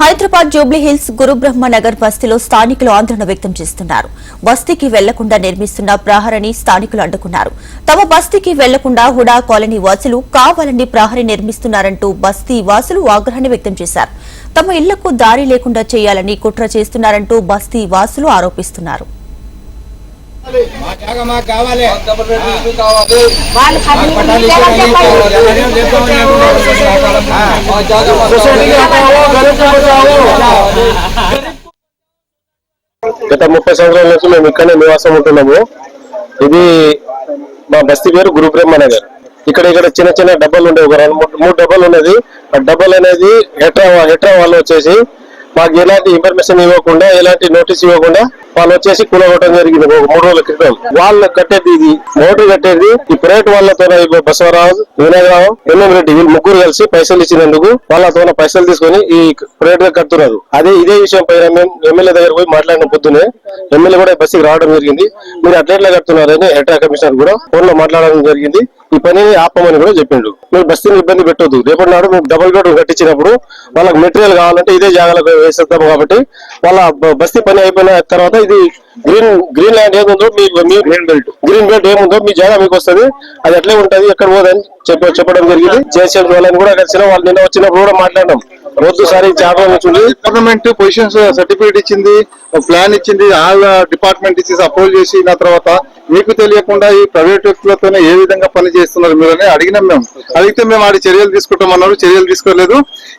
హైదరాబాద్ జూబ్లీహిల్స్ గురుబ్రహ్మ నగర్ బస్తీలో స్థానికులు ఆందోళన వ్యక్తం చేస్తున్నారు. బస్తీకి వెళ్ళకుండా నిర్మిస్తున్న ప్రహరిని స్థానికులు అడ్డుకున్నారు. తమ బస్తీకి వెళ్ళకుండా హుడా కాలనీ వాసులు కావాలని ప్రహరి నిర్మిస్తున్నారంటూ బస్తీ వాసులు ఆగ్రహాన్ని వ్యక్తం చేశారు. తమ ఇళ్ళకు దారి లేకుండా చేయాలని కుట్ర చేస్తున్నారంటూ బస్తీ వాసులు ఆరోపిస్తున్నారు. గత ముప్పై సంవత్సరాల నుంచి మేము ఇక్కడనే నివాసం ఉంటున్నాము ఇది మా బస్తీ పేరు గురుబ్రహ్మ నగర్ ఇక్కడ ఇక్కడ చిన్న చిన్న డబ్బాలు ఉండే ఒక రెండు మూడు మూడు డబ్బాలు ఉన్నది ఆ డబ్బాలు అనేది హెట్రా హెట్రా వాళ్ళు వచ్చేసి మాకు ఎలాంటి ఇన్ఫర్మేషన్ ఇవ్వకుండా ఎలాంటి నోటీస్ ఇవ్వకుండా వాళ్ళు వచ్చేసి కూలగొట్టడం జరిగింది. ఒక మూడు రోజుల క్రితం. వాళ్ళు కట్టేది ఇది. మోటార్ కట్టేది. ఈ ప్రైవేట్ వాళ్ళతో బసవరావు వినాయకరావు ఎన్ఎం రెడ్డి వీళ్ళు ముగ్గురు కలిసి పైసలు ఇచ్చినందుకు వాళ్ళతో పైసలు తీసుకొని ఈ ప్రైవేట్గా కడుతున్నారు. అదే ఇదే విషయం పైన మేము ఎమ్మెల్యే దగ్గర పోయి మాట్లాడిన పొద్దునే ఎమ్మెల్యే కూడా బస్సుకి రావడం జరిగింది. మీరు అట్లెట్లా కడుతున్నారని హెడ్రా కమిషనర్ కూడా ఫోన్లో మాట్లాడడం జరిగింది. ఈ పని ఆపమని కూడా చెప్పిండు. మీరు బస్తీని ఇబ్బంది పెట్టొద్దు. రేపటి నాడు మేము డబుల్ రోడ్ కట్టించినప్పుడు వాళ్ళకి మెటీరియల్ కావాలంటే ఇదే జాగాలకు వేసేద్దాం కాబట్టి వాళ్ళ బస్తీ పని అయిపోయిన తర్వాత ఇది గ్రీన్ గ్రీన్ ల్యాండ్ ఏముందో మీ గ్రీన్ బెల్ట్ గ్రీన్ బెల్ట్ ఏముందో మీ జాగా మీకు వస్తుంది. అది అట్లే ఉంటది ఎక్కడ పోదని చెప్ప చెప్పడం జరిగింది. జేసీఎం వాళ్ళని కూడా కలిసిన వాళ్ళు నిన్న వచ్చినప్పుడు కూడా మాట్లాడడం. రోజు సారి జాగ్రత్త నుంచి గవర్నమెంట్ పొజిషన్స్ సర్టిఫికేట్ ఇచ్చింది uh, ప్లాన్ ఇచ్చింది ఆల్ డిపార్ట్మెంట్ uh, ఇచ్చేసి అప్రూవల్ చేసిన తర్వాత. మీకు తెలియకుండా ఈ ప్రైవేట్ వ్యక్తులతోనే ఏ విధంగా పని చేస్తున్నారు మీరు అని అడిగినాం మేము. అడిగితే మేము ఆడి చర్యలు తీసుకుంటామన్నారు చర్యలు తీసుకోలేదు.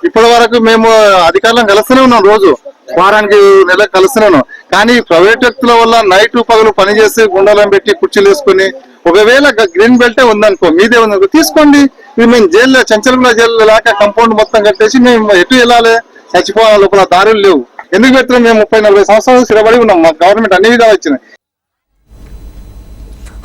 ఇప్పటి వరకు మేము uh, అధికారులను కలుస్తూనే ఉన్నాం రోజు. వారానికి నెల కలుస్తున్నాను. కానీ ప్రైవేట్ వ్యక్తుల వల్ల నైట్ పగలు పని చేసి గుండాలను పెట్టి కుర్చీలు వేసుకుని ఒకవేళ గ్రీన్ బెల్టే ఉందనుకో మీదే ఉందనుకో తీసుకోండి. ఇది మేము జైల్లో చంచలగూడ జైల్లో లేక కంపౌండ్ మొత్తం కట్టేసి మేము ఎటు వెళ్ళాలి? చచ్చిపోవాలి లోపల దారులు లేవు. ఎందుకు పెడుతున్నాం మేము ముప్పై నలభై సంవత్సరాలు స్థిరపడి ఉన్నాం. మా గవర్నమెంట్ అన్ని విధాలు ఇచ్చినాయి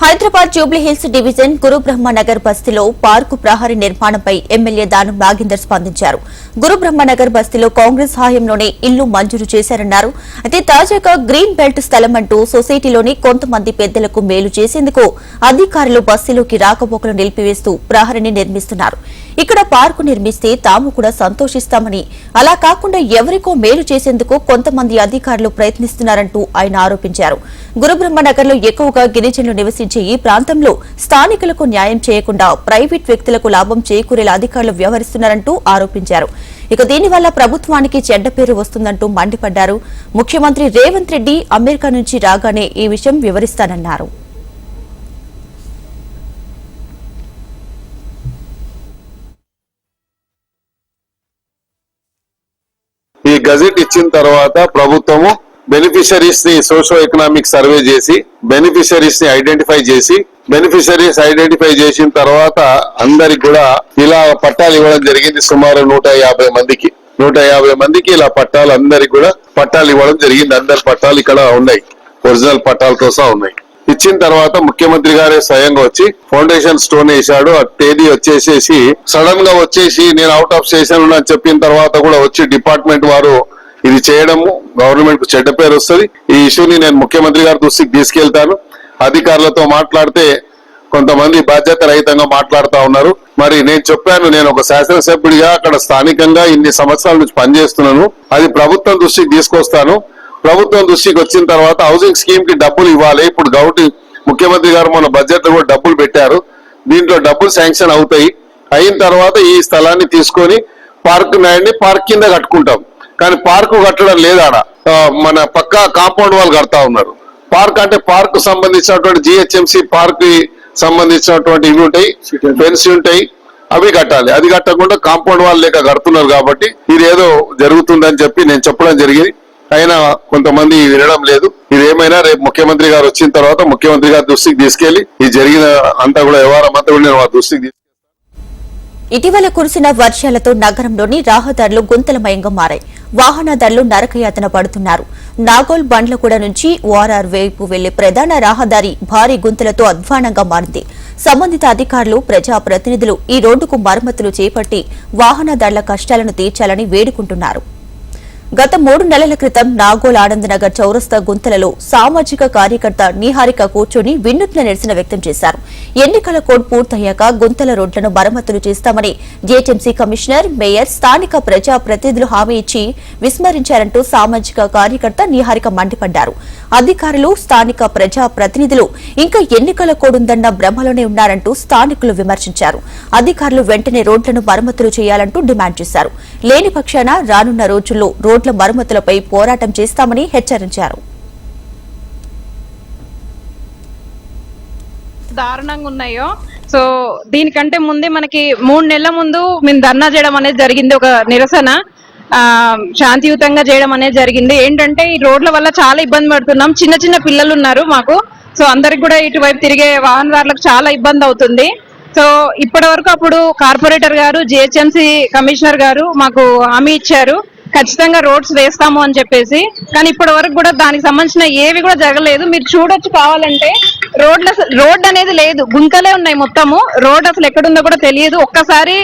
Hyderabad Jubilee Hills division Gurubrahma Nagar బస్తీలో పార్కు ప్రహరీ నిర్మాణంపై ఎమ్మెల్యే దానం నాగేందర్ స్పందించారు. గురుబ్రహ్మ నగర్ బస్తీలో కాంగ్రెస్ హాయంలోనే ఇల్లు మంజూరు చేశారన్నారు. అయితే తాజాగా గ్రీన్ బెల్ట్ స్థలం అంటూ సొసైటీలోని కొంతమంది పెద్దలకు మేలు చేసేందుకు అధికారులు బస్తీలోకి రాకపోకలు నిలిపివేస్తూ ప్రహరిని నిర్మిస్తున్నారు. ఇక్కడ పార్కు నిర్మిస్తే తాము కూడా సంతోషిస్తామని అలా కాకుండా ఎవరికో మేలు చేసేందుకు కొంతమంది అధికారులు ప్రయత్నిస్తున్నారంటూ ఆయన ఆరోపించారు. గురుబ్రహ్మ నగర్లో ఎక్కువగా గిరిజనులు నివసించే ఈ ప్రాంతంలో స్థానికులకు న్యాయం చేయకుండా ప్రైవేట్ వ్యక్తులకు లాభం చేకూరేలా అధికారులు వ్యవహరిస్తున్నారంటూ ఆరోపించారు. ఇక దీనివల్ల ప్రభుత్వానికి చెడ్డ పేరు వస్తుందంటూ మండిపడ్డారు. ముఖ్యమంత్రి రేవంత్ రెడ్డి అమెరికా నుంచి రాగానే ఈ విషయం వివరిస్తానన్నారు. ఈ గజెట్ ఇచ్చిన తర్వాత ప్రభుత్వము బెనిఫిషరీస్ని సోషో ఎకనామిక్ సర్వే చేసి బెనిఫిషరీస్ని ఐడెంటిఫై చేసి బెనిఫిషరీస్ ఐడెంటిఫై చేసిన తర్వాత అందరికి కూడా ఇలా పట్టాలు ఇవ్వడం జరిగింది సుమారు నూట యాభై మందికి. నూట యాభై మందికి ఇలా పట్టాలు అందరికి కూడా పట్టాలు ఇవ్వడం జరిగింది. అందరి పట్టాలు ఇక్కడ ఉన్నాయి. ఒరిజినల్ పట్టాలతో సహా ఉన్నాయి. ఇచ్చిన తర్వాత ముఖ్యమంత్రి గారే స్వయంగా వచ్చి ఫౌండేషన్ స్టోన్ వేశాడు. ఆ తేదీ వచ్చేసేసి సడన్గా వచ్చేసి నేను అవుట్ ఆఫ్ స్టేషన్ అని చెప్పిన తర్వాత కూడా వచ్చి డిపార్ట్మెంట్ వారు ఇది చేయడము గవర్నమెంట్కు చెడ్డ పేరు వస్తుంది. ఈ ఇష్యూని నేను ముఖ్యమంత్రి గారి దృష్టికి తీసుకెళ్తాను. అధికారులతో మాట్లాడితే కొంతమంది బాధ్యత రహితంగా మాట్లాడుతూ ఉన్నారు. మరి నేను చెప్పాను నేను ఒక శాసనసభ్యుడిగా అక్కడ స్థానికంగా ఇన్ని సంవత్సరాల నుంచి పనిచేస్తున్నాను. అది ప్రభుత్వం దృష్టికి తీసుకొస్తాను. ప్రభుత్వం దృష్టికి వచ్చిన తర్వాత హౌసింగ్ స్కీమ్కి డబ్బులు ఇవ్వాలి. ఇప్పుడు గౌటి ముఖ్యమంత్రి గారు మన బడ్జెట్లో కూడా డబ్బులు పెట్టారు. దీంట్లో డబ్బులు శాంక్షన్ అవుతాయి. అయిన తర్వాత ఈ స్థలాన్ని తీసుకొని పార్క్ని పార్క్ కింద కట్టుకుంటాం. కానీ పార్కు కట్టడం లేదాడ మన పక్క కాంపౌండ్ వాళ్ళు కడతా ఉన్నారు. పార్క్ అంటే పార్క్ సంబంధించినటువంటి జిహెచ్ఎంసి పార్క్ సంబంధించినటువంటి ఇవి ఉంటాయి ఫెన్స్ ఉంటాయి అవి కట్టాలి. అది కట్టకుండా కాంపౌండ్ వాళ్ళు లేక కడుతున్నారు కాబట్టి ఇది ఏదో జరుగుతుందని చెప్పి నేను చెప్పడం జరిగింది. అయినా కొంతమంది వినడం లేదు. ఇది ఏమైనా రేపు ముఖ్యమంత్రి గారు వచ్చిన తర్వాత ముఖ్యమంత్రి గారి దృష్టికి తీసుకెళ్ళి ఈ జరిగిన అంతా కూడా వ్యవహారం అంతా కూడా నేను దృష్టికి. ఇటీవల కురిసిన వర్షాలతో నగరంలోని రహదారులు గుంతలమయంగా మారాయి. వాహనదారులు నరకయాతన పడుతున్నారు. నాగోల్ బండ్లగూడ నుంచి ఓఆర్ఆర్ వైపు వెళ్ళే ప్రధాన రహదారి భారీ గుంతలతో అధ్వానంగా మారింది. సంబంధిత అధికారులు ప్రజాప్రతినిధులు ఈ రోడ్డుకు మరమ్మతులు చేపట్టి వాహనదారుల కష్టాలను తీర్చాలని వేడుకుంటున్నారు. గత మూడు నెలల క్రితం నాగోల్ ఆనందనగర్ చౌరస్తా గుంతలలో సామాజిక కార్యకర్త నీహారిక కూర్చొని వినూత్న నిరసన వ్యక్తం చేశారు. ఎన్నికల కోడ్ పూర్తయ్యాక గుంతల రోడ్లను మరమ్మతులు చేస్తామని జీహెచ్ఎంసీ కమిషనర్ మేయర్ స్థానిక ప్రజా ప్రతినిధులు హామీ ఇచ్చి విస్మరించారంటూ సామాజిక కార్యకర్త నీహారిక మండిపడ్డారు. అధికారులు స్థానిక ప్రజా ప్రతినిధులు ఇంకా ఎన్నికల కోడ్ ఉందన్న భ్రమలోనే ఉన్నారంటూ స్థానికులు విమర్శించారు. అధికారులు వెంటనే రోడ్లను మరమ్మతులు చేయాలంటూ డిమాండ్ చేశారు. లేని పక్షాన రానున్న రోజుల్లో రోడ్ల మరమ్మతులపై పోరాటం చేస్తామని హెచ్చరించారు. దారుణంగా ఉన్నాయో. సో దీనికంటే ముందే మనకి మూడు నెలల ముందు మేము ధర్నా చేయడం అనేది జరిగింది ఒక నిరసన. శాంతియుతంగా చేయడం అనేది జరిగింది. ఏంటంటే ఈ రోడ్ల వల్ల చాలా ఇబ్బంది పడుతున్నాం. చిన్న చిన్న పిల్లలు ఉన్నారు మాకు. సో అందరికి కూడా ఇటువైపు తిరిగే వాహనదారులకు చాలా ఇబ్బంది అవుతుంది. సో ఇప్పటి వరకు అప్పుడు కార్పొరేటర్ గారు జిహెచ్ఎంసీ కమిషనర్ గారు మాకు హామీ ఇచ్చారు. ఖచ్చితంగా రోడ్స్ వేస్తాము అని చెప్పేసి. కానీ ఇప్పటి వరకు కూడా దానికి సంబంధించిన ఏవి కూడా జరగలేదు. మీరు చూడొచ్చు కావాలంటే. రోడ్ల రోడ్ అనేది లేదు. గుంతలే ఉన్నాయి మొత్తము. రోడ్ అసలు ఎక్కడుందో కూడా తెలియదు. ఒక్కసారి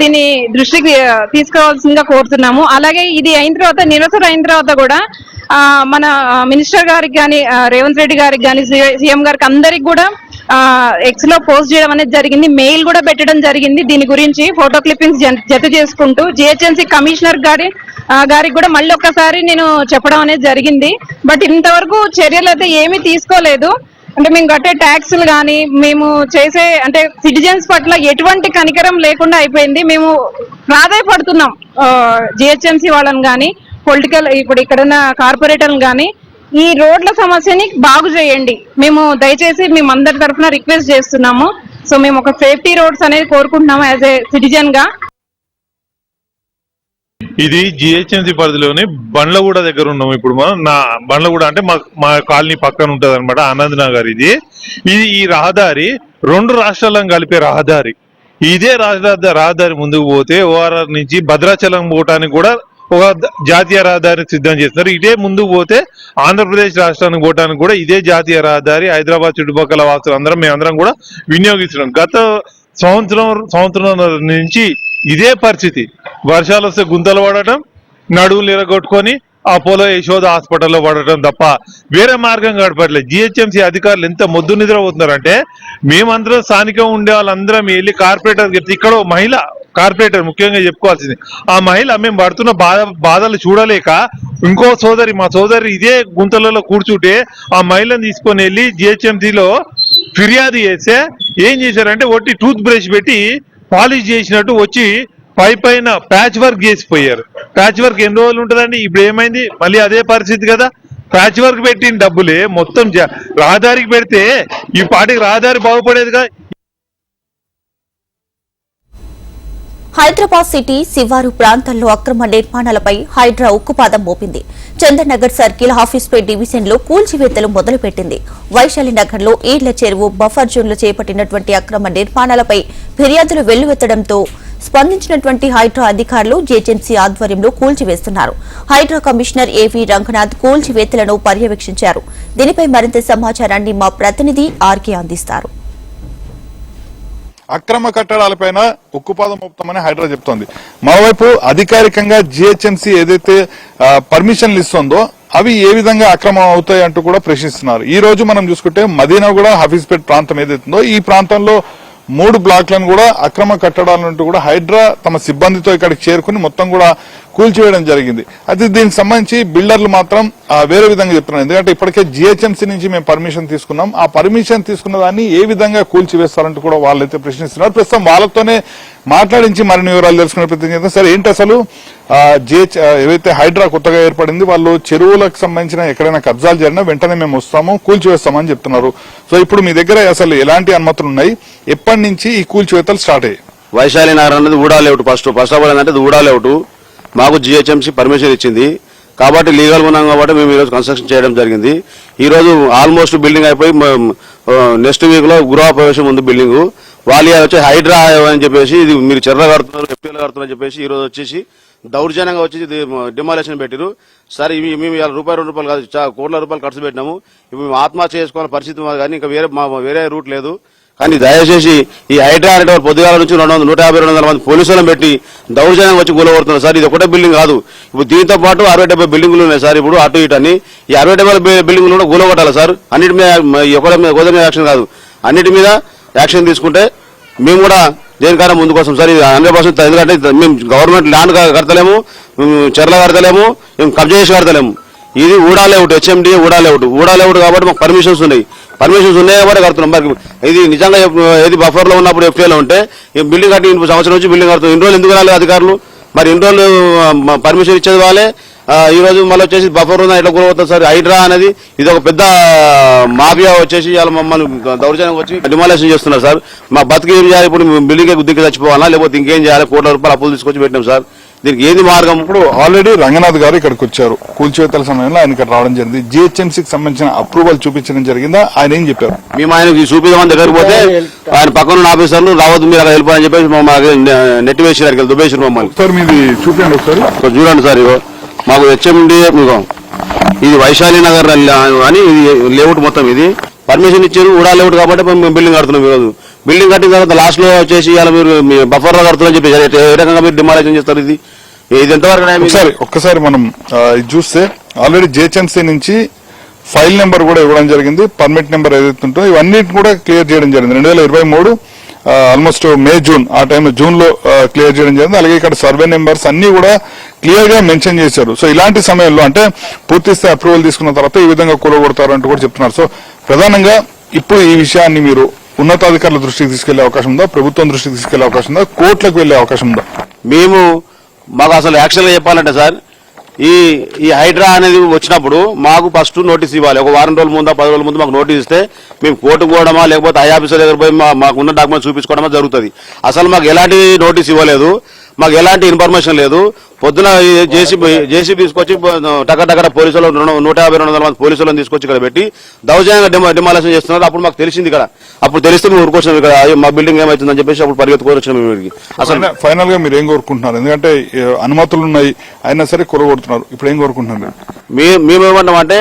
దీన్ని దృష్టికి తీసుకోవాల్సిందిగా కోరుతున్నాము. అలాగే ఇది అయిన తర్వాత నిరసన అయిన తర్వాత కూడా మన మినిస్టర్ గారికి కానీ రేవంత్ రెడ్డి గారికి కానీ సీఎం గారికి అందరికి కూడా ఎక్స్లో పోస్ట్ చేయడం అనేది జరిగింది. మెయిల్ కూడా పెట్టడం జరిగింది. దీని గురించి ఫోటో క్లిప్పింగ్స్ జత చేసుకుంటూ జిహెచ్ఎంసీ కమిషనర్ గారి గారికి కూడా మళ్ళీ ఒక్కసారి నేను చెప్పడం అనేది జరిగింది. బట్ ఇంతవరకు చర్యలు అయితే ఏమీ తీసుకోలేదు. అంటే మేము కట్టే ట్యాక్సులు కానీ మేము చేసే అంటే సిటిజన్స్ పట్ల ఎటువంటి కనికరం లేకుండా అయిపోయింది. మేము ప్రాధాయపడుతున్నాం జిహెచ్ఎంసీ వాళ్ళని కానీ పొలిటికల్ ఇప్పుడు ఇక్కడున్న కార్పొరేటర్లు కానీ ఈ రోడ్ల సమస్యని బాగు చేయండి. మేము దయచేసి మేము అందరి తరఫున రిక్వెస్ట్ చేస్తున్నాము. సో మేము ఒక సేఫ్టీ రోడ్స్ అనేది కోరుకుంటున్నాము యాజ్ ఏ సిటిజన్గా ఇది జిహెచ్ఎంసీ పరిధిలోని బండ్లగూడ దగ్గర ఉన్నాం ఇప్పుడు మనం. నా బండ్లగూడ అంటే మా మా కాలనీ పక్కన ఉంటుంది అనమాట ఆనంద్ నగర్ ఇది. ఇది ఈ రహదారి రెండు రాష్ట్రాలను కలిపే రహదారి. ఇదే రహదారి రహదారి ముందుకు పోతే ఓఆర్ఆర్ నుంచి భద్రాచలం పోవటానికి కూడా ఒక జాతీయ రహదారిని సిద్ధం చేస్తున్నారు. ఇదే ముందుకు పోతే ఆంధ్రప్రదేశ్ రాష్ట్రానికి పోవటానికి కూడా ఇదే జాతీయ రహదారి హైదరాబాద్ చుట్టుపక్కల వాసులు అందరం మేమందరం కూడా వినియోగిస్తున్నాం. గత సంవత్సరం సంవత్సరం నుంచి ఇదే పరిస్థితి. వర్షాలు వస్తే గుంతలు పడటం నడువులు ఎరగొట్టుకొని అపోలో యశోద హాస్పిటల్లో పడటం తప్ప వేరే మార్గం గడపట్లేదు జిహెచ్ఎంసీ అధికారులు ఎంత మొద్దు నిద్ర పోతున్నారంటే మేమందరం స్థానికంగా ఉండే వాళ్ళందరం వెళ్ళి కార్పొరేటర్ చెప్తే ఇక్కడ మహిళ కార్పొరేటర్ ముఖ్యంగా చెప్పుకోవాల్సింది ఆ మహిళ మేము పడుతున్న బాధ బాధలు చూడలేక ఇంకో సోదరి మా సోదరి ఇదే గుంతలలో కూర్చుంటే ఆ మహిళను తీసుకొని వెళ్ళి జిహెచ్ఎంసీలో ఫిర్యాదు చేస్తే ఏం చేశారంటే ఒట్టి టూత్ బ్రష్ పెట్టి పాలిష్ చేసినట్టు వచ్చి పై పైన ప్యాచ్ వర్క్ చేసిపోయారు. ప్యాచ్ వర్క్ ఎన్ని రోజులు ఉంటుందండి? ఇప్పుడు ఏమైంది? మళ్ళీ అదే పరిస్థితి కదా. ప్యాచ్ వర్క్ పెట్టిన డబ్బులే మొత్తం రహదారికి పెడితే ఈ పాటికి రహదారి బాగుపడేదిగా హైదరాబాద్ సిటీ శివారు ప్రాంతాల్లో అక్రమ నిర్మాణాలపై హైడ్రా ఉక్కుపాదం మోపింది. చందనగర్ సర్కిల్ ఆఫీస్పై డివిజన్లో కూల్చివేతలు మొదలుపెట్టింది. వైశాలి నగర్లో ఈడ్ల చెరువు బఫర్ జోన్లో చేపట్టినటువంటి అక్రమ నిర్మాణాలపై ఫిర్యాదులు వెల్లువెత్తడంతో స్పందించినటువంటి హైడ్రా అధికారులు జేజెన్సీ ఆధ్వర్యంలో కూల్చివేస్తున్నారు. హైడ్రా కమిషనర్ ఏవీ రంగనాథ్ కూల్చివేతలను పర్యవేక్షించారు. దీనిపై మరింత సమాచారాన్ని మా ప్రతినిధి ఆర్కే అందిస్తారు. అక్రమ కట్టడాలపైన ఉక్కుపాదం మోపుతామని హైడ్రా చెప్తోంది. మరోవైపు అధికారికంగా జిహెచ్ఎంసీ ఏదైతే పర్మిషన్లు ఇస్తుందో అవి ఏ విధంగా అక్రమం అవుతాయి అంటూ కూడా ప్రశ్నిస్తున్నారు. ఈ రోజు మనం చూసుకుంటే మదీనా కూడా హఫీజ్పేట్ ప్రాంతం ఏదైతుందో ఈ ప్రాంతంలో మూడు బ్లాక్లను కూడా అక్రమ కట్టడాలంటూ కూడా హైడ్రా తమ సిబ్బందితో ఇక్కడికి చేరుకుని మొత్తం కూడా కూల్చివేయడం జరిగింది. అయితే దీనికి సంబంధించి బిల్డర్లు మాత్రం వేరే విధంగా చెప్తున్నారు. ఎందుకంటే ఇప్పటికే జిహెచ్ఎంసీ నుంచి మేము పర్మిషన్ తీసుకున్నాం. ఆ పర్మిషన్ తీసుకున్న దాన్ని ఏ విధంగా కూల్చివేస్తారంటూ కూడా వాళ్ళైతే ప్రశ్నిస్తున్నారు. ప్రస్తుతం వాళ్ళతోనే మాట్లాడించి మరిన్ని వివరాలు తెలుసుకునే ప్రయత్నం చేద్దాం. సరే ఏంటి అసలు? జిహెచ్ ఏవైతే హైడ్రా కొత్తగా ఏర్పడింది వాళ్ళు చెరువులకు సంబంధించిన ఎక్కడైనా కబ్జాలు జరిగినా వెంటనే మేము వస్తాము కూల్చివేస్తామని చెప్తున్నారు. సో ఇప్పుడు మీ దగ్గర అసలు ఎలాంటి అనుమతులు ఉన్నాయి? ఎప్పటి నుంచి ఈ కూల్చివేతలు స్టార్ట్ అయ్యాయి? వైశాలి నగర్ అనేది ఊడాలేవుట్ ఫస్ట్. ఫస్ట్ ఆఫ్ ఆల్ ఏంటంటే ఇది మాకు జిహెచ్ఎంసీ పర్మిషన్ ఇచ్చింది. కాబట్టి లీగల్ ఉన్నాం కాబట్టి మేము ఈరోజు కన్స్ట్రక్షన్ చేయడం జరిగింది. ఈరోజు ఆల్మోస్ట్ బిల్డింగ్ అయిపోయి నెక్స్ట్ వీక్లో గృహప్రవేశం గృహ ప్రవేశం ఉంది బిల్డింగ్. వాళ్ళు వచ్చి హైడ్రా అని చెప్పేసి ఇది మీరు చెర్ర కడుతున్నారు ఎప్పీలు కడుతున్నారు అని చెప్పేసి ఈరోజు వచ్చేసి దౌర్జన్యంగా వచ్చి డిమాలేషన్ పెట్టిరు. సరే ఇవి మేము ఇవాళ రూపాయి రెండు రూపాయలు కాదు కోట్ల రూపాయలు ఖర్చు పెట్టినాము. ఇప్పుడు మేము ఆత్మహత్య చేసుకోవాలని పరిస్థితి మాది కానీ ఇంకా వేరే మా వేరే రూట్ లేదు. కానీ దయచేసి ఈ హైడ్రా అనే పొద్దుగాల నుంచి రెండు వందల నూట యాభై రెండు వందల మంది పోలీసులను పెట్టి దౌర్జన్యం వచ్చి కూలగొడుతున్నారు సార్ ఇది ఒకటే బిల్డింగ్ కాదు. ఇప్పుడు దీంతో పాటు అరవై డెబ్బై బిల్డింగ్లు ఉన్నాయి సార్. ఇప్పుడు అటు ఇటు అని ఈ అరవై డెబ్బై బిల్డింగ్లు కూడా కూలగొట్టాలి సార్. అన్నిటి మీద ఒకటి మీద గోదావరి మీద యాక్షన్ కాదు. అన్నిటి మీద యాక్షన్ తీసుకుంటే మేము కూడా దేనికైనా ముందుకు వస్తాం సార్? ఇది హండ్రెడ్ పర్సెంట్ ఎందుకంటే మేము గవర్నమెంట్ ల్యాండ్ కడతలేము మేము చెర్ల కడతలేము మేము కబ్జా చేసి కడతలేము. ఇది HUDA layout HMD HUDA layout HUDA layout కాబట్టి మాకు పర్మిషన్స్ ఉన్నాయి. పర్మిషన్స్ ఉన్నాయి కాబట్టి కడుతున్నాం. మరి ఇది నిజంగా ఏది బఫర్లో ఉన్నప్పుడు ఎఫ్ఏలో ఉంటే బిల్డింగ్ కట్టి సంవత్సరం నుంచి బిల్డింగ్ కడుతుంది ఇన్ని రోజులు ఎందుకు రాలేదు అధికారులు? మరి ఇన్ని రోజులు పర్మిషన్ ఇచ్చేది వాళ్ళే. ఈ రోజు మళ్ళీ వచ్చేసి బఫర్ ఉందా ఎట్లా కూలవుతుంది సార్? హైడ్రా అనేది ఇది ఒక పెద్ద మాఫియా వచ్చేసి ఇవాళ మమ్మల్ని దౌర్జన్యం వచ్చి డిమాలేషన్ చేస్తున్నారు సార్. మా బతికి ఏం చేయాలి? ఇప్పుడు బిల్డింగ్ దిక్కు చచ్చిపోవాలా? లేకపోతే ఇంకేం చేయాలి? కోట్ల రూపాయలు అప్పులు తీసుకొచ్చి పెట్టినాం సార్. దీనికి ఏది మార్గం? ఇప్పుడు ఆల్రెడీ రంగనాథ్ గారు ఇక్కడికి వచ్చారు. కూల్చివేతల సమయంలో ఆయన ఇక్కడ రావడం జరిగింది. జిహెచ్ఎంసీకి సంబంధించిన అప్రూవల్ చూపించడం జరిగిందా? ఆయన ఏం చెప్పారు? మేము ఆయన చూపిదామని దగ్గరికి పోతే ఆయన పక్కన ఉన్న ఆఫీసర్లు రావద్దు మీరు అక్కడ వెళ్ళిపోని చెప్పేసి మమ్మల్ని నెట్ వేసి అక్కడికి దుబ్బేసారు మమ్మల్ని. సార్ మీది చూపించండి ఒకసారి. చూడండి సార్ ఇగో. మాకు హెచ్ఎండి మీకు ఇది వైశాలి నగర్ అని ఇది లేఅవుట్ మొత్తం ఇది. పర్మిషన్ ఇచ్చారు కూడా లేఅవుట్ కాబట్టి మేము బిల్డింగ్ కడుతున్నాం ఈరోజు. బిల్డింగ్ కట్టిన తర్వాత లాస్ట్లో వచ్చేసి ఇవాళ మీరు బఫర్లో కడుతున్నారని చెప్పి ఏ రకంగా మీరు డిమాలేషన్ చేస్తారు ఇది? ఇది ఎంతవరకు? ఒకసారి ఒక్కసారి మనం చూస్తే ఆల్రెడీ జిహెచ్ఎంసీ నుంచి ఫైల్ నెంబర్ కూడా ఇవ్వడం జరిగింది పర్మిట్ నెంబర్ ఏదైతే ఉంటుందో ఇవన్నీ కూడా క్లియర్ చేయడం జరిగింది. రెండు వేల ఇరవై మూడు ఆల్మోస్ట్ మే జూన్ ఆ టైంలో జూన్లో క్లియర్ చేయడం జరిగింది. అలాగే ఇక్కడ సర్వే నెంబర్స్ అన్ని కూడా క్లియర్గా మెన్షన్ చేశారు. సో ఇలాంటి సమయంలో అంటే పూర్తి స్థాయి అప్రూవల్ తీసుకున్న తర్వాత ఈ విధంగా కూలగొడతారు అంటూ కూడా చెప్తున్నారు. సో ప్రధానంగా ఇప్పుడు ఈ విషయాన్ని మీరు ఉన్నతాధికారుల దృష్టికి తీసుకెళ్ళే అవకాశం ఉందా? ప్రభుత్వం దృష్టికి తీసుకెళ్ళే అవకాశం ఉందా? కోర్టులకు వెళ్ళే అవకాశం ఉందా? మేము మాకు అసలు యాక్చువల్గా చెప్పాలంటే సార్ ఈ ఈ హైడ్రా అనేది వచ్చినప్పుడు మాకు ఫస్ట్ నోటీస్ ఇవ్వాలి. ఒక వారం రోజుల ముందా పది రోజుల ముందు మాకు నోటీస్ ఇస్తే మేము కోర్టు పోవడమా లేకపోతే ఐ ఆఫీసర్ దగ్గర పోయి మాకు ఉన్న డాక్యుమెంట్ చూపించుకోవడమా జరుగుతుంది. అసలు మాకు ఎలాంటి నోటీస్ ఇవ్వలేదు. మాకు ఎలాంటి ఇన్ఫర్మేషన్ లేదు. పొద్దున జేసీబీ జేసీబీ తీసుకొచ్చి టక టకర పోలీసులు నూట యాభై రెండు వందల మంది పోలీసులను తీసుకొచ్చి ఇక్కడ పెట్టి దౌర్జన్యంగా డిమా- డిమాలేషన్ చేస్తున్నారు. అప్పుడు మాకు తెలిసింది ఇక్కడ. అప్పుడు తెలిస్తే మేము ఊరుకొచ్చినాం ఇక్కడ. మా బిల్డింగ్ ఏమైతుందని చెప్పేసి అప్పుడు పరిగెత్తుకొని వచ్చినాం మేము అసలు ఫైన- ఫైనల్గా మీరు ఏం కోరుకుంటున్నారు? ఎందుకంటే అనుమతులు ఉన్నాయి. అయినా సరే కూలగొడుతున్నారు ఇప్పుడు ఏం కోరుకుంటున్నారు మేమేమంటాం అంటే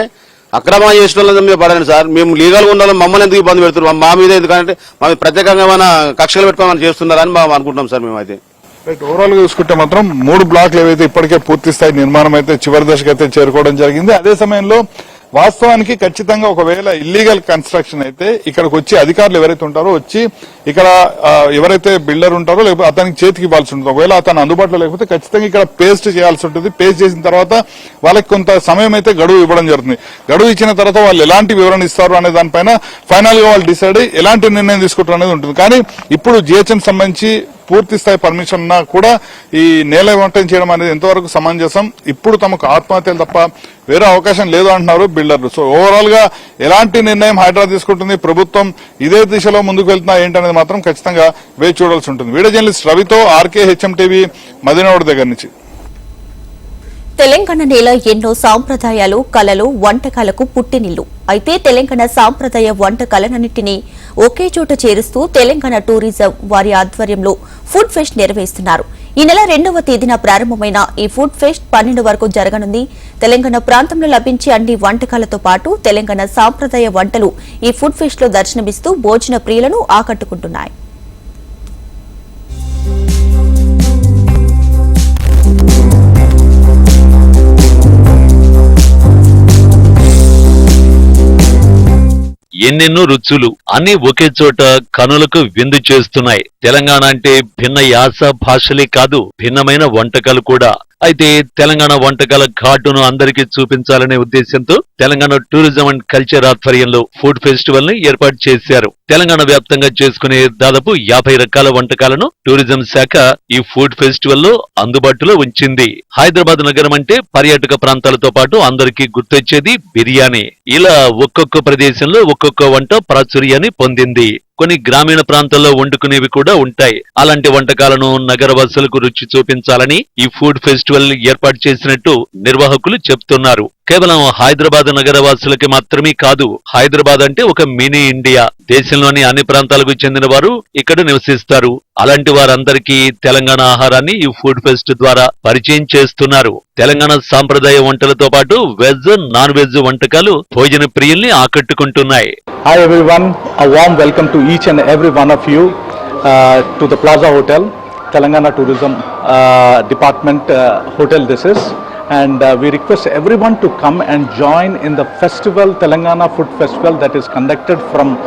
అక్రమం చేసిన వాళ్ళ మీద పడండి సార్. మేము లీగల్గా ఉండాలని మమ్మల్ని ఎందుకు ఇబ్బంది పెడుతున్నారు? మా మీద ఎందుకంటే మా ప్రత్యేకంగా ఏమైనా కక్షలు పెట్టుకోమని చేస్తున్నారని మేము అనుకుంటున్నాం సార్ మేమైతే. రైట్ ఓవరాల్గా చూసుకుంటే మాత్రం మూడు బ్లాక్లు ఏవైతే ఇప్పటికే పూర్తి స్థాయి నిర్మాణం అయితే చివరి దశకు అయితే చేరుకోవడం జరిగింది. అదే సమయంలో వాస్తవానికి ఖచ్చితంగా ఒకవేళ ఇల్లీగల్ కన్స్ట్రక్షన్ అయితే ఇక్కడికి వచ్చి అధికారులు ఎవరైతే ఉంటారో వచ్చి ఇక్కడ ఎవరైతే బిల్డర్ ఉంటారో లేకపోతే అతనికి చేతికి ఇవ్వాల్సి ఉంటుంది. ఒకవేళ అతను అందుబాటులో లేకపోతే ఖచ్చితంగా ఇక్కడ పేస్ట్ చేయాల్సి ఉంటుంది. పేస్ట్ చేసిన తర్వాత వాళ్ళకి కొంత సమయం అయితే గడువు ఇవ్వడం జరుగుతుంది. గడువు ఇచ్చిన తర్వాత వాళ్ళు ఎలాంటి వివరణ ఇస్తారు అనే దానిపైన ఫైనల్గా వాళ్ళు డిసైడ్ ఎలాంటి నిర్ణయం తీసుకుంటారు అనేది ఉంటుంది. కానీ ఇప్పుడు జిహెచ్ఎం సంబంధించి పూర్తి స్థాయి పర్మిషన్ ఉన్నా కూడా ఈ నేల వంటం చేయడం అనేది ఎంతవరకు సమంజసం? ఇప్పుడు తమకు ఆత్మహత్యలు తప్ప వేరే అవకాశం లేదు అంటున్నారు బిల్డర్లు. సో ఓవరాల్గా ఎలాంటి నిర్ణయం హైదరాబాద్ తీసుకుంటుంది? ప్రభుత్వం ఇదే దిశలో ముందుకు వెళ్తున్నా ఏంటనేది మాత్రం ఖచ్చితంగా వేచి చూడాల్సి ఉంటుంది. వీడియో జర్నలిస్ట్ రవితో ఆర్కే హెచ్ఎం టీవీ మదినోడ్ దగ్గర నుంచి. తెలంగాణ నేల ఎన్నో సాంప్రదాయాలు కళలు వంటకాలకు పుట్టినిల్లు. అయితే తెలంగాణ సాంప్రదాయ వంటకాలన్నింటినీ ఒకే చోట చేరుస్తూ తెలంగాణ టూరిజం వారి ఆధ్వర్యంలో ఫుడ్ ఫెస్ట్ నిర్వహిస్తున్నారు ఈ నెల రెండవ తేదీన ప్రారంభమైన ఈ ఫుడ్ ఫెస్ట్ పన్నెండు వరకు జరగనుంది. తెలంగాణ ప్రాంతంలో లభించే అన్ని వంటకాలతో పాటు తెలంగాణ సాంప్రదాయ వంటలు ఈ ఫుడ్ ఫెస్ట్లో దర్శనమిస్తూ భోజన ప్రియులను ఆకట్టుకుంటున్నాయి. ఎన్నెన్నో రుచులు అన్ని ఒకే చోట కనులకు విందు చేస్తున్నాయి. తెలంగాణ అంటే భిన్న యాస భాషలే కాదు భిన్నమైన వంటకాలు కూడా. అయితే తెలంగాణ వంటకాల ఘాటును అందరికీ చూపించాలనే ఉద్దేశంతో తెలంగాణ టూరిజం అండ్ కల్చర్ ఆధ్వర్యంలో ఫుడ్ ఫెస్టివల్ని ఏర్పాటు చేశారు. తెలంగాణ వ్యాప్తంగా చేసుకునే దాదాపు యాభై రకాల వంటకాలను టూరిజం శాఖ ఈ ఫుడ్ ఫెస్టివల్లో అందుబాటులో ఉంచింది. హైదరాబాద్ నగరం అంటే పర్యాటక ప్రాంతాలతో పాటు అందరికీ గుర్తొచ్చేది బిర్యానీ. ఇలా ఒక్కొక్క ప్రదేశంలో ఒక్కొక్క వంట ప్రాచుర్యాన్ని పొందింది. కొన్ని గ్రామీణ ప్రాంతాల్లో వండుకునేవి కూడా ఉంటాయి. అలాంటి వంటకాలను నగరవాసులకు రుచి చూపించాలని ఈ ఫుడ్ ఫెస్టివల్ ఏర్పాటు చేసినట్టు నిర్వాహకులు చెప్తున్నారు. కేవలం హైదరాబాద్ నగరవాసులకి మాత్రమే కాదు హైదరాబాద్ అంటే ఒక మినీ ఇండియా. దేశంలోని అన్ని ప్రాంతాలకు చెందిన వారు ఇక్కడ నివసిస్తారు. అలాంటి వారందరికీ తెలంగాణ ఆహారాన్ని ఈ ఫుడ్ ఫెస్ట్ ద్వారా పరిచయం చేస్తున్నారు. తెలంగాణ సాంప్రదాయ వంటలతో పాటు వెజ్ నాన్ వెజ్ వంటకాలు భోజన ప్రియుల్ని ఆకట్టుకుంటున్నాయి. Hi everyone, a warm welcome to each and every one of you uh, to the Plaza Hotel, Telangana Tourism uh, And uh, we request everyone to come and join in the festival, Telangana Food Festival that is conducted from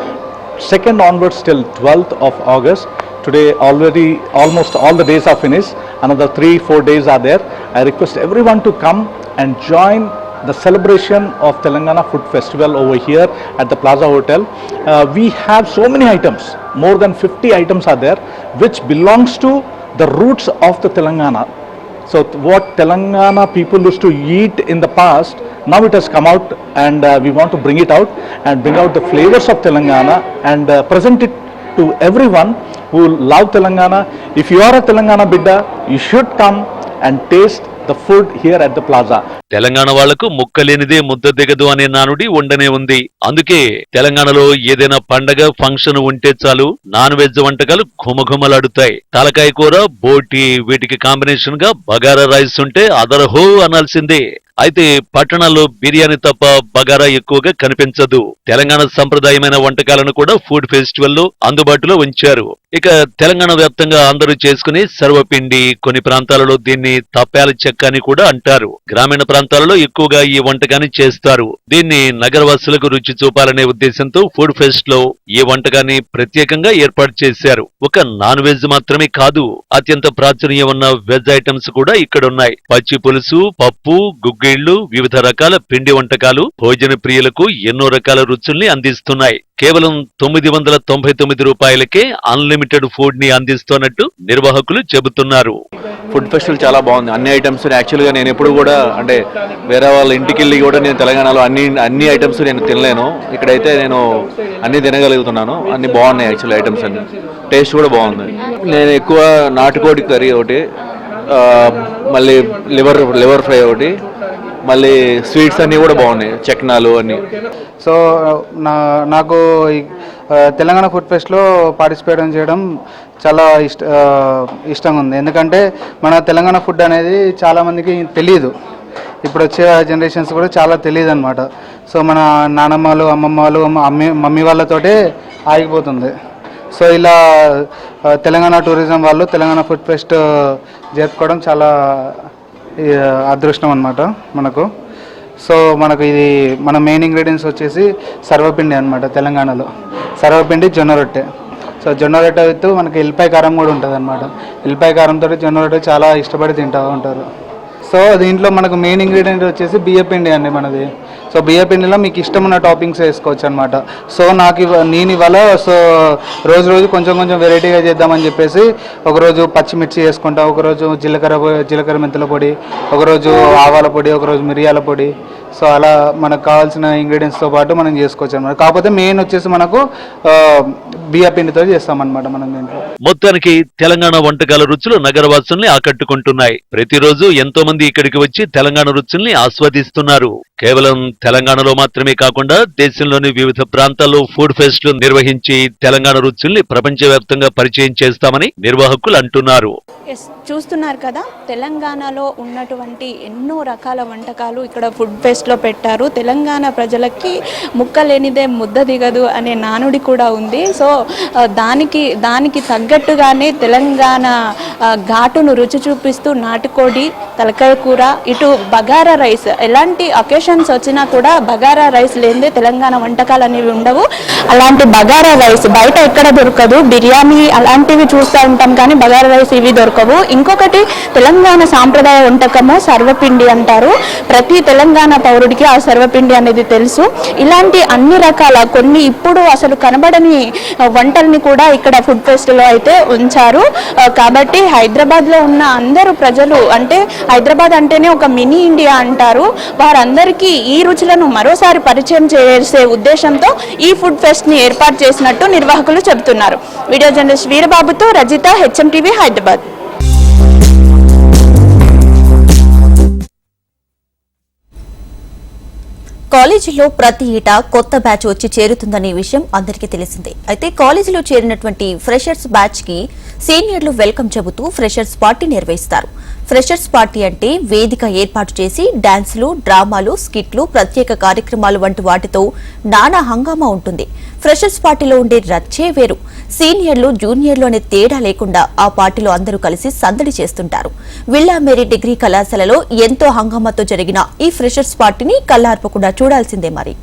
2nd onwards till 12th of August. Today already almost all the days are finished. Another three, four days are there. I request everyone to come and join the celebration of Telangana Food Festival over here at the Plaza Hotel. Uh, we have so many items, more than 50 items are there, which belongs to the roots of the Telangana. So what Telangana people used to eat in the past, now it has come out and uh, we want to bring it out and bring out the flavors of Telangana and uh, present it to everyone who love Telangana. If you are a Telangana bidda, you should come and taste the food here at the plaza Telangana వాళ్ళకు ముక్కలేనిదే ముద్ద దిగదు అనే నానుడి ఉండనే ఉంది. అందుకే తెలంగాణలో ఏదైనా పండగ ఫంక్షన్ ఉంటే చాలు నాన్ వెజ్ వంటకాలు ఘుమఘుమలాడుతాయి. తలకాయ కూర బోటి వీటికి కాంబినేషన్గా బగారా రైస్ ఉంటే అదరహో అనాల్సిందే. అయితే పట్టణాల్లో బిర్యానీ తప్ప బగారా ఎక్కువగా కనిపించదు. తెలంగాణ సంప్రదాయమైన వంటకాలను కూడా ఫుడ్ ఫెస్టివల్లో అందుబాటులో ఉంచారు. ఇక తెలంగాణ వ్యాప్తంగా అందరూ చేసుకునే సర్వపిండి కొన్ని ప్రాంతాలలో దీన్ని తప్పాల చెక్క అని కూడా అంటారు. గ్రామీణ ప్రాంతాలలో ఎక్కువగా ఈ వంటకాన్ని చేస్తారు. దీన్ని నగరవాసులకు రుచి చూపాలనే ఉద్దేశంతో ఫుడ్ ఫెస్ట్లో ఈ వంటకాన్ని ప్రత్యేకంగా ఏర్పాటు చేశారు. ఒక నాన్ వెజ్ మాత్రమే కాదు అత్యంత ప్రాచుర్యం ఉన్న వెజ్ ఐటమ్స్ కూడా ఇక్కడ ఉన్నాయి పచ్చి పులుసు పప్పు గుగ్గు గుగ్గిళ్ళు వివిధ రకాల పిండి వంటకాలు భోజన ప్రియులకు ఎన్నో రకాల రుచుల్ని అందిస్తున్నాయి. కేవలం తొమ్మిది వందల తొంభై తొమ్మిది రూపాయలకే అన్లిమిటెడ్ ఫుడ్ని అందిస్తున్నట్టు నిర్వాహకులు చెబుతున్నారు. ఫుడ్ ఫెస్టివల్ చాలా బాగుంది. అన్ని ఐటమ్స్ యాక్చువల్గా నేను ఎప్పుడు కూడా అంటే వేరే వాళ్ళ ఇంటికి వెళ్ళి కూడా నేను తెలంగాణలో అన్ని అన్ని ఐటమ్స్ నేను తినలేను. ఇక్కడైతే నేను అన్ని తినగలుగుతున్నాను. అన్ని బాగున్నాయి యాక్చువల్ ఐటమ్స్ అన్ని. టేస్ట్ కూడా బాగుంది. నేను ఎక్కువ నాటుకోడి కర్రీ ఒకటి మళ్ళీ లివర్ లివర్ ఫ్రై ఒకటి మళ్ళీ స్వీట్స్ అన్నీ కూడా బాగున్నాయి చక్నాలు అన్నీ. సో నా నాకు తెలంగాణ ఫుడ్ ఫెస్ట్లో పార్టిసిపేట్ చేయడం చాలా ఇష్ట ఇష్టంగా ఉంది. ఎందుకంటే మన తెలంగాణ ఫుడ్ అనేది చాలామందికి తెలియదు ఇప్పుడు వచ్చే జనరేషన్స్ కూడా చాలా తెలియదు అనమాట సో మన నానమ్మలు అమ్మమ్మలు అమ్మి మమ్మీ వాళ్ళతోటే ఆగిపోతుంది. సో ఇలా తెలంగాణ టూరిజం వాళ్ళు తెలంగాణ ఫుడ్ ఫెస్ట్ జరుపుకోవడం చాలా అదృష్టం అనమాట మనకు. సో మనకు ఇది మన మెయిన్ ఇంగ్రీడియంట్స్ వచ్చేసి సర్వపిండి అనమాట తెలంగాణలో. సర్వపిండి జొన్న రొట్టె. సో జొన్న రొట్టె విత్ మనకి ఎల్లిపాయ కారం కూడా ఉంటుంది అనమాట ఎల్లిపాయ కారంతో జొన్న రొట్టె చాలా ఇష్టపడి తింటూ ఉంటారు. సో దీంట్లో మనకు మెయిన్ ఇంగ్రీడియంట్ వచ్చేసి బియ్యపిండి అండి మనది. సో బియ్యపిండిలో మీకు ఇష్టమున్న టాపింగ్స్ వేసుకోవచ్చు అనమాట సో నాకు నేను ఇవాళ సో రోజు రోజు కొంచెం కొంచెం వెరైటీగా చేద్దామని చెప్పేసి ఒకరోజు పచ్చిమిర్చి వేసుకుంటా ఒకరోజు జీలకర్ర పొ- జీలకర్ర మెంతుల పొడి ఒకరోజు ఆవాల పొడి ఒకరోజు మిరియాల పొడి సో అలా మనకు కావాల్సిన ఇంగ్రీడియంట్స్తో పాటు మనం చేసుకోవచ్చు అనమాట కాకపోతే మెయిన్ వచ్చేసి మనకు ఆ, బియ్య పిండితో చేస్తామన్నమాట మనం దీంట్లో. మొత్తానికి తెలంగాణ వంటకాల రుచులు నగరవాసుల్ని ఆకట్టుకుంటున్నాయి. ప్రతిరోజు ఎంతో మంది ఇక్కడికి వచ్చి తెలంగాణ రుచుల్ని ఆస్వాదిస్తున్నారు. కేవలం తెలంగాణలో మాత్రమే కాకుండా దేశంలోని వివిధ ప్రాంతాల్లో ఫుడ్ ఫెస్ట్లు నిర్వహించి తెలంగాణ రుచుల్ని ప్రపంచవ్యాప్తంగా పరిచయం చేస్తామని నిర్వాహకులు అంటున్నారు. చూస్తున్నారు కదా తెలంగాణలో ఉన్నటువంటి ఎన్నో రకాల వంటకాలు ఇక్కడ ఫుడ్ ఫెస్ట్లో పెట్టారు. తెలంగాణ ప్రజలకి ముక్క లేనిదే ముద్ద దిగదు అనే నానుడి కూడా ఉంది. సో దానికి దానికి తగ్గట్టుగానే తెలంగాణ ఘాటును రుచి చూపిస్తూ నాటుకోడి తలకాయ కూర ఇటు బగారా రైస్. ఎలాంటి అకేషన్స్ వచ్చినా కూడా బగారా రైస్ లేనిదే తెలంగాణ వంటకాలు అనేవి ఉండవు. అలాంటి బగారా రైస్ బయట ఎక్కడ దొరకదు. బిర్యానీ అలాంటివి చూస్తూ ఉంటాం కానీ బగారా రైస్ ఇవి దొరకవు. ఇంకొకటి తెలంగాణ సాంప్రదాయ వంటకము సర్వపిండి అంటారు. ప్రతి తెలంగాణ పౌరుడికి ఆ సర్వపిండి అనేది తెలుసు. ఇలాంటి అన్ని రకాల కొన్ని ఇప్పుడు అసలు కనబడని వంటల్ని కూడా ఇక్కడ ఫుడ్ ఫెస్ట్లో అయితే ఉంచారు. కాబట్టి హైదరాబాద్లో ఉన్న అందరూ ప్రజలు అంటే హైదరాబాద్ అంటేనే ఒక మినీ ఇండియా అంటారు. వారందరికీ ఈ రుచులను మరోసారి పరిచయం చేసే ఉద్దేశంతో ఈ ఫుడ్ ఫెస్ట్ని ఏర్పాటు చేసినట్టు నిర్వాహకులు చెబుతున్నారు. వీడియో జర్నలిస్ట్ వీరబాబుతో రజిత హెచ్ఎం టీవీ హైదరాబాద్. కాలేజీలో ప్రతి ఏటా కొత్త బ్యాచ్ వచ్చి చేరుతుందనే విషయం అందరికీ తెలిసిందే. అయితే కాలేజీలో చేరినటువంటి ఫ్రెషర్స్ బ్యాచ్కి సీనియర్లు వెల్కమ్ చెబుతూ ఫ్రెషర్స్ పార్టీ నిర్వహిస్తారు. ఫ్రెషర్స్ పార్టీ అంటే వేదిక ఏర్పాటు చేసి డాన్సులు డ్రామాలు స్కిట్లు ప్రత్యేక కార్యక్రమాలు వంటి వాటితో నానా హంగామా ఉంటుంది. ఫ్రెషర్స్ పార్టీలో ఉండే రచ్చే వేరు. సీనియర్లు జూనియర్లు అనే తేడా లేకుండా ఆ పార్టీలో అందరూ కలిసి సందడి చేస్తుంటారు. విల్లా మేరీ డిగ్రీ కళాశాలలో ఎంతో హంగామాతో జరిగిన ఈ ఫ్రెషర్స్ పార్టీని కళ్ళార్పకుండా చూడాల్సిందే మరి.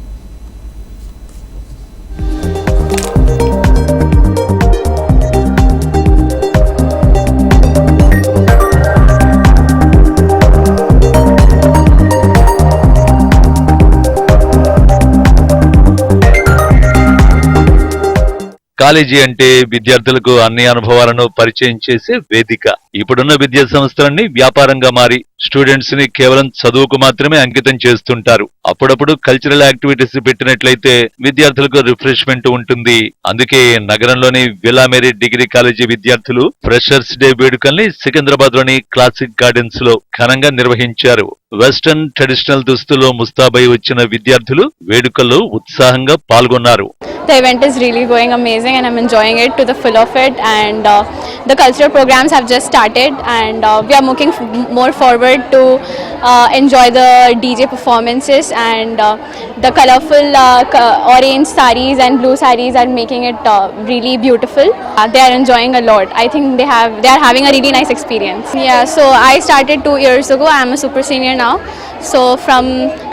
కాలేజీ అంటే విద్యార్థులకు అన్ని అనుభవాలను పరిచయం చేసే వేదిక. ఇప్పుడున్న విద్యా సంస్థలన్నీ వ్యాపారంగా మారి స్టూడెంట్స్ని కేవలం చదువుకు మాత్రమే అంకితం చేస్తుంటారు. అప్పుడప్పుడు కల్చరల్ యాక్టివిటీస్ పెట్టినట్లయితే విద్యార్థులకు రిఫ్రెష్మెంట్ ఉంటుంది. అందుకే నగరంలోని విలామేరీ డిగ్రీ కాలేజీ విద్యార్థులు ఫ్రెషర్స్ డే వేడుకల్ని సికింద్రాబాద్లోని క్లాసిక్ గార్డెన్స్లో ఘనంగా నిర్వహించారు. వెస్టర్న్ ట్రెడిషనల్ దుస్తుల్లో ముస్తాబై వచ్చిన విద్యార్థులు వేడుకల్లో ఉత్సాహంగా పాల్గొన్నారు. The event is really going amazing and I'm enjoying it to the full of it and uh, the cultural programs have just started. And uh, we are looking more forward to uh, enjoy the DJ performances and uh, the colorful uh, orange saris and blue saris are making it uh, really beautiful. Uh, they are enjoying a lot. I think they have they are having a really nice experience. Yeah, so I started two years ago. I'm a super senior now. So from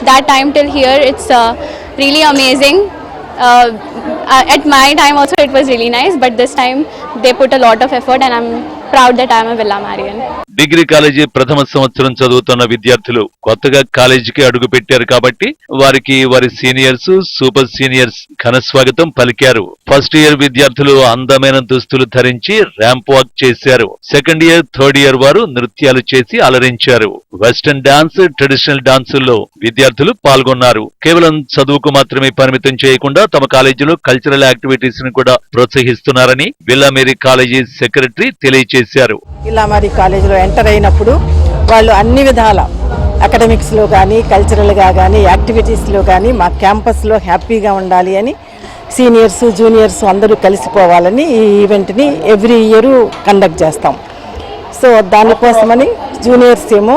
that time till here, it's uh, really amazing. Uh, uh, at my time also it was really nice but this time they put a lot of effort and i'm proud that i'm a villa marian degree college ప్రథమ సంవత్సరం చదువుతున్న విద్యార్థులు కొత్తగా కాలేజీకి అడుగు పెట్టారు కాబట్టి వారికి వారి సీనియర్స్ సూపర్ సీనియర్స్ ఘన స్వాగతం పలికారు. ఫస్ట్ ఇయర్ విద్యార్థులు అందమైన దుస్తులు ధరించి ర్యాంప్ వాక్ చేశారు. సెకండ్ ఇయర్ థర్డ్ ఇయర్ వారు నృత్యాలు చేసి అలరించారు. వెస్టర్న్ డాన్స్ ట్రెడిషనల్ డాన్సుల్లో విద్యార్థులు పాల్గొన్నారు. కేవలం చదువుకు మాత్రమే పరిమితం చేయకుండా తమ కాలేజీలో కల్చరల్ యాక్టివిటీస్ని కూడా ప్రోత్సహిస్తున్నారని విల్లామేరీ కాలేజీ సెక్రటరీ తెలియజేశారు. కాలేజీలో ఎంటర్ అయినప్పుడు వాళ్ళు అన్ని విధాల అకాడమిక్స్లో కానీ కల్చరల్గా కానీ యాక్టివిటీస్లో కానీ మా క్యాంపస్లో హ్యాపీగా ఉండాలి అని సీనియర్స్ జూనియర్స్ అందరూ కలిసిపోవాలని ఈ ఈవెంట్ని ఎవ్రీ ఇయర్ కండక్ట్ చేస్తాం. సో దానికోసమని జూనియర్స్ ఏమో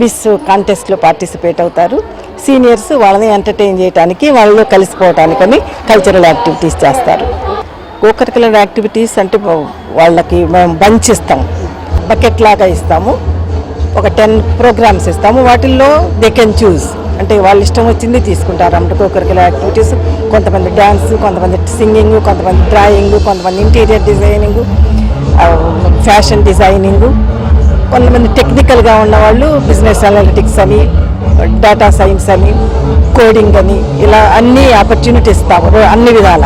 మిస్ కాంటెస్ట్లో పార్టిసిపేట్ అవుతారు. సీనియర్స్ వాళ్ళని ఎంటర్టైన్ చేయడానికి వాళ్ళలో కలిసిపోవటానికని కల్చరల్ యాక్టివిటీస్ చేస్తారు. కోకరికులర్ యాక్టివిటీస్ అంటే వాళ్ళకి మేము బంచ్ ఇస్తాం. బకెట్ లాగా ఇస్తాము. ఒక టెన్ ప్రోగ్రామ్స్ ఇస్తాము. వాటిల్లో దే కెన్ చూస్ అంటే వాళ్ళ ఇష్టం వచ్చింది తీసుకుంటారు. అంటే కోకరికులర్ యాక్టివిటీస్ కొంతమంది డ్యాన్స్ కొంతమంది సింగింగ్ కొంతమంది డ్రాయింగ్ కొంతమంది ఇంటీరియర్ డిజైనింగ్ ఫ్యాషన్ డిజైనింగ్ కొంతమంది టెక్నికల్గా ఉన్నవాళ్ళు బిజినెస్ అనలిటిక్స్ అని డేటా సైన్స్ అని కోడింగ్ అని ఇలా అన్ని ఆపర్చునిటీస్ ఇస్తాము. అన్ని విధాల.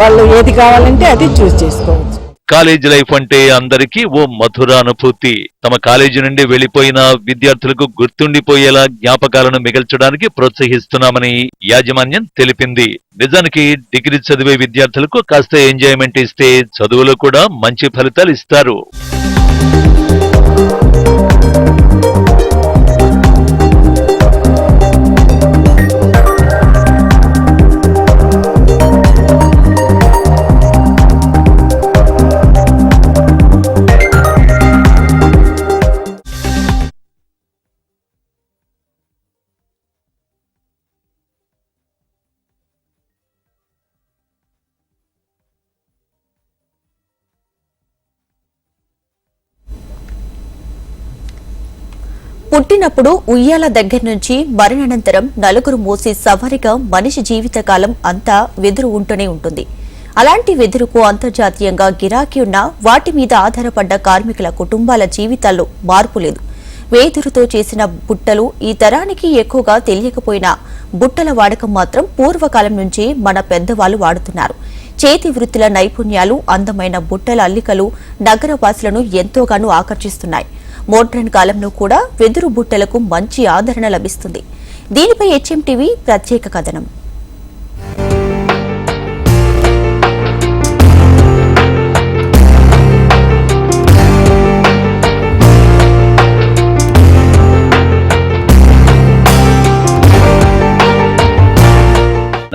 వాళ్ళు ఏది కావాలంటే అది చూస్ చేసుకోవచ్చు. కాలేజ్ లైఫ్ అంటే అందరికీ ఓ మధుర అనుభూతి. తమ కాలేజీ నుండి వెళ్ళిపోయిన విద్యార్థులకు గుర్తుండిపోయేలా జ్ఞాపకాలను మిగల్చడానికి ప్రోత్సహిస్తున్నామని యాజమాన్యం తెలిపింది. నిజానికి డిగ్రీ చదివే విద్యార్థులకు కాస్త ఎంజాయ్మెంట్ ఇస్తే చదువులో కూడా మంచి ఫలితాలు ఇస్తారు. పుట్టినప్పుడు ఉయ్యాల దగ్గర నుంచి మరణానంతరం నలుగురు మోసే సవారిగా మనిషి జీవితకాలం అంతా వెదురు ఉంటూనే ఉంటుంది. అలాంటి వెదురుకు అంతర్జాతీయంగా గిరాకీ ఉన్న వాటి మీద ఆధారపడ్డ కార్మికుల కుటుంబాల జీవితాల్లో మార్పు లేదు. వేదురుతో చేసిన బుట్టలు ఈ తరానికి ఎక్కువగా తెలియకపోయినా బుట్టల వాడకం మాత్రం పూర్వకాలం నుంచి మన పెద్దవాళ్ళు వాడుతున్నారు. చేతి వృత్తుల నైపుణ్యాలు అందమైన బుట్టల అల్లికలు నగరవాసులను ఎంతోగానో ఆకర్షిస్తున్నాయి. మోడ్రన్ కాలంలో కూడా వెదురు బుట్టలకు మంచి ఆదరణ లభిస్తుంది. దీనిపై హెచ్ఎంటీవీ ప్రత్యేక కథనం.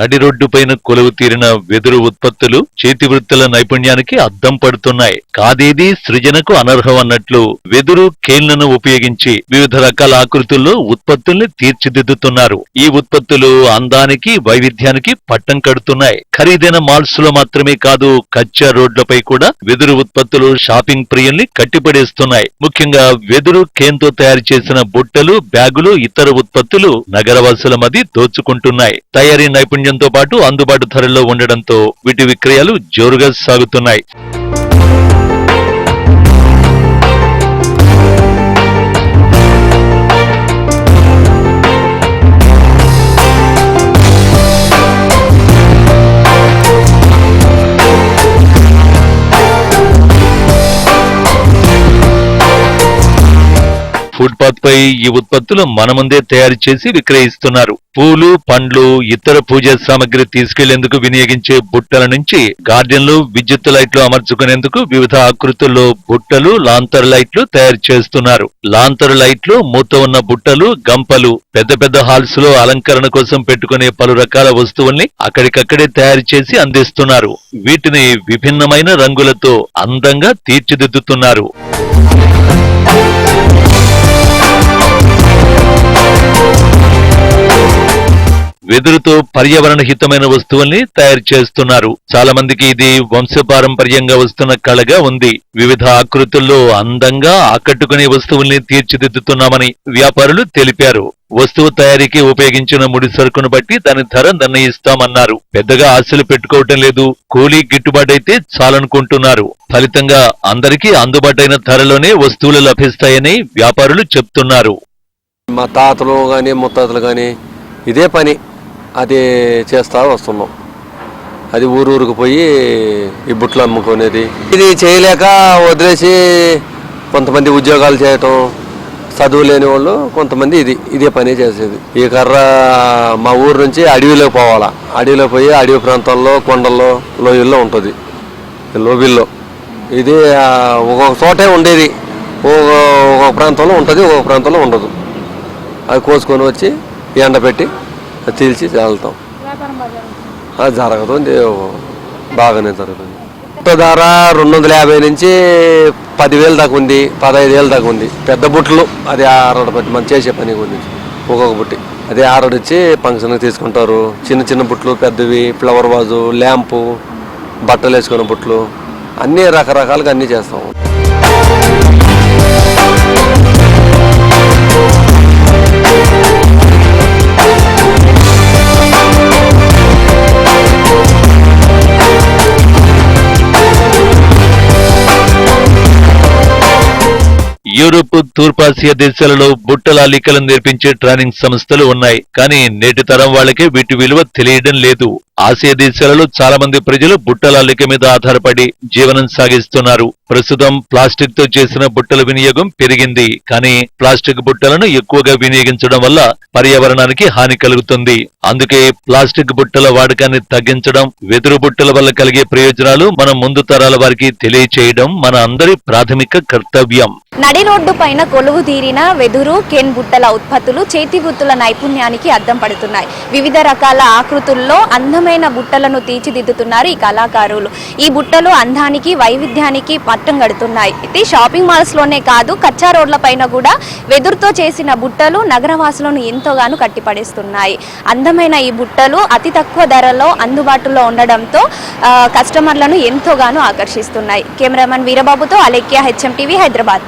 నడి రోడ్డు పైన కొలువు తీరిన వెదురు ఉత్పత్తులు చేతి వృత్తుల నైపుణ్యానికి అద్దం పడుతున్నాయి. కాదేది సృజనకు అనర్హం అన్నట్లు వెదురు కేన్లను ఉపయోగించి వివిధ రకాల ఆకృతుల్లో ఉత్పత్తుల్ని తీర్చిదిద్దుతున్నారు. ఈ ఉత్పత్తులు అందానికి వైవిధ్యానికి పట్టం కడుతున్నాయి. ఖరీదైన మాల్స్లో మాత్రమే కాదు కచ్చా రోడ్లపై కూడా వెదురు ఉత్పత్తులు షాపింగ్ ప్రియుల్ని కట్టిపడేస్తున్నాయి. ముఖ్యంగా వెదురు కేన్తో తయారు చేసిన బుట్టలు బ్యాగులు ఇతర ఉత్పత్తులు నగరవాసుల మధ్య దోచుకుంటున్నాయి. తయారీ నైపుణ్యం సౌకర్యంతో పాటు అందుబాటు ధరల్లో ఉండడంతో వీటి విక్రయాలు జోరుగా సాగుతున్నాయి. పై ఈ ఉత్పత్తులు మన ముందే తయారు చేసి విక్రయిస్తున్నారు. పూలు పండ్లు ఇతర పూజా సామగ్రి తీసుకెళ్ళేందుకు వినియోగించే బుట్టల నుంచి గార్డెన్లు విద్యుత్ లైట్లు అమర్చుకునేందుకు వివిధ ఆకృతుల్లో బుట్టలు లాంతర్ లైట్లు తయారు చేస్తున్నారు. లాంతర్ లైట్లు మూత ఉన్న బుట్టలు గంపలు పెద్ద పెద్ద హాల్స్లో అలంకరణ కోసం పెట్టుకునే పలు రకాల వస్తువుల్ని అక్కడికక్కడే తయారు చేసి అందిస్తున్నారు. వీటిని విభిన్నమైన రంగులతో అందంగా తీర్చిదిద్దుతున్నారు. వెదురుతో పర్యావరణ హితమైన వస్తువుల్ని తయారు చేస్తున్నారు. చాలా మందికి ఇది వంశపారంపర్యంగా వస్తున్న కళగా ఉంది. వివిధ ఆకృతుల్లో అందంగా ఆకట్టుకునే వస్తువుల్ని తీర్చిదిద్దుతున్నామని వ్యాపారులు తెలిపారు. వస్తువు తయారీకి ఉపయోగించిన ముడి సరుకును బట్టి దాని ధర నిర్ణయిస్తామన్నారు. పెద్దగా ఆశలు పెట్టుకోవటం లేదు. కూలీ గిట్టుబాటైతే చాలనుకుంటున్నారు. ఫలితంగా అందరికీ అందుబాటైన ధరలోనే వస్తువులు లభిస్తాయని వ్యాపారులు చెప్తున్నారు. మా తాతలు కానీ ముత్తాతలు కానీ ఇదే పని. అది చేస్తా వస్తున్నాం. అది ఊరూరుకు పోయి ఈ బుట్లు అమ్ముకునేది. ఇది చేయలేక వదిలేసి కొంతమంది ఉద్యోగాలు చేయటం చదువు లేని వాళ్ళు కొంతమంది ఇది ఇదే పని చేసేది. ఈ కర్ర మా ఊరు నుంచి అడవిలోకి పోవాలా. అడవిలో పోయి అడవి ప్రాంతాల్లో కొండల్లో లోయల్లో ఉంటుంది. లోబిల్లో. ఇది ఒక్కొక్క చోటే ఉండేది. ఒక్కొక్క ఒక్కొక్క ప్రాంతంలో ఉంటుంది ఒక్కొక్క ప్రాంతంలో ఉండదు. అది కోసుకొని వచ్చి ఎండబెట్టి తీల్చి వెళ్తాం అది జరుగుతుంది. బాగానే జరుగుతుంది. బుట్ట ధర రెండు వందల యాభై నుంచి పదివేలు దాకా ఉంది పదహైదు వేలు దాకా ఉంది. పెద్ద బుట్టలు అది ఆరడ బట్టి మనం చేసే పని ఉంది. ఒక్కొక్క బుట్టి. అదే ఆరడిచ్చి ఫంక్షన్కి తీసుకుంటారు. చిన్న చిన్న బుట్టలు పెద్దవి ఫ్లవర్ వాజు ల్యాంపు బట్టలు వేసుకునే బుట్టలు. అన్నీ రకరకాలుగా అన్నీ చేస్తాం. యూరోప్ తూర్పాసియా దేశాలలో బుట్టల అల్లికలను నేర్పించే ట్రైనింగ్ సంస్థలు ఉన్నాయి. కానీ నేటి తరం వాళ్ళకే వీటి విలువ తెలియడం లేదు. ఆసియా దేశాలలో చాలా మంది ప్రజలు బుట్టల అల్లిక మీద ఆధారపడి జీవనం సాగిస్తున్నారు. ప్రస్తుతం ప్లాస్టిక్తో చేసిన బుట్టల వినియోగం పెరిగింది. కానీ ప్లాస్టిక్ బుట్టలను ఎక్కువగా వినియోగించడం వల్ల పర్యావరణానికి హాని కలుగుతుంది. అందుకే ప్లాస్టిక్ బుట్టల వాడకాన్ని తగ్గించడం వెదురు బుట్టల వల్ల కలిగే ప్రయోజనాలు మన ముందు తరాల వారికి తెలియచేయడం మన అందరి ప్రాథమిక కర్తవ్యం. నడి రోడ్డు పైన కొలువు తీరిన వెదురు కెన్ బుట్టల ఉత్పత్తులు చేతి వృత్తుల నైపుణ్యానికి అద్దం పడుతున్నాయి. వివిధ రకాల ఆకృతుల్లో అందమైన బుట్టలను తీర్చిదిద్దుతున్నారు ఈ కళాకారులు. ఈ బుట్టలు అందానికి వైవిధ్యానికి పట్టం కడుతున్నాయి. ఇది షాపింగ్ మాల్స్లోనే కాదు కచ్చా రోడ్ల పైన కూడా వెదురుతో చేసిన బుట్టలు నగరవాసులను ఎంతోగాను కట్టిపడేస్తున్నాయి. అందమైన ఈ బుట్టలు అతి తక్కువ ధరలో అందుబాటులో ఉండడంతో కస్టమర్లను ఎంతోగానో ఆకర్షిస్తున్నాయి. కెమెరామెన్ వీరబాబుతో అలెక్య హెచ్ఎం టీవీ హైదరాబాద్.